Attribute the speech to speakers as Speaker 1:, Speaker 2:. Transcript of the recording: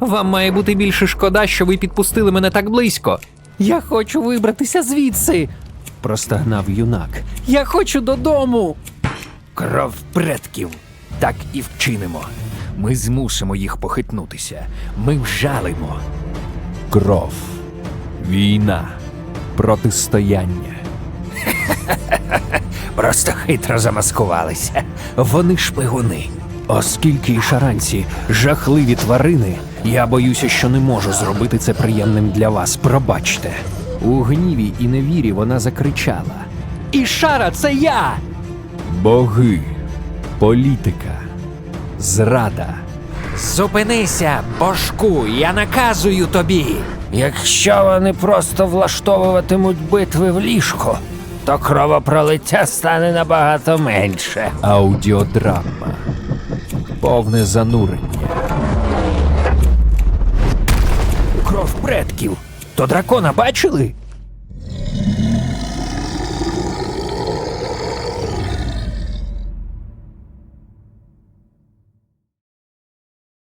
Speaker 1: Вам має бути більше шкода, що ви підпустили мене так близько. Я хочу вибратися звідси. простогнав юнак. Я хочу додому.
Speaker 2: Кров предків. Так і вчинимо. Ми змусимо їх похитнутися. Ми вжалимо.
Speaker 3: Кров. Війна. Протистояння.
Speaker 2: Просто хитро замаскувалися. Вони шпигуни.
Speaker 3: Оскільки і шаранці жахливі тварини, я боюся, що не можу зробити це приємним для вас. Пробачте. У гніві і невірі вона закричала:
Speaker 1: Ішара, це я!
Speaker 3: Боги, політика, зрада.
Speaker 2: Зупинися, божку, я наказую тобі. Якщо вони просто влаштовуватимуть битви в ліжку, то кровопролиття стане набагато менше.
Speaker 3: Аудіодрама. Повне занурення.
Speaker 2: Кров предків. То дракона бачили?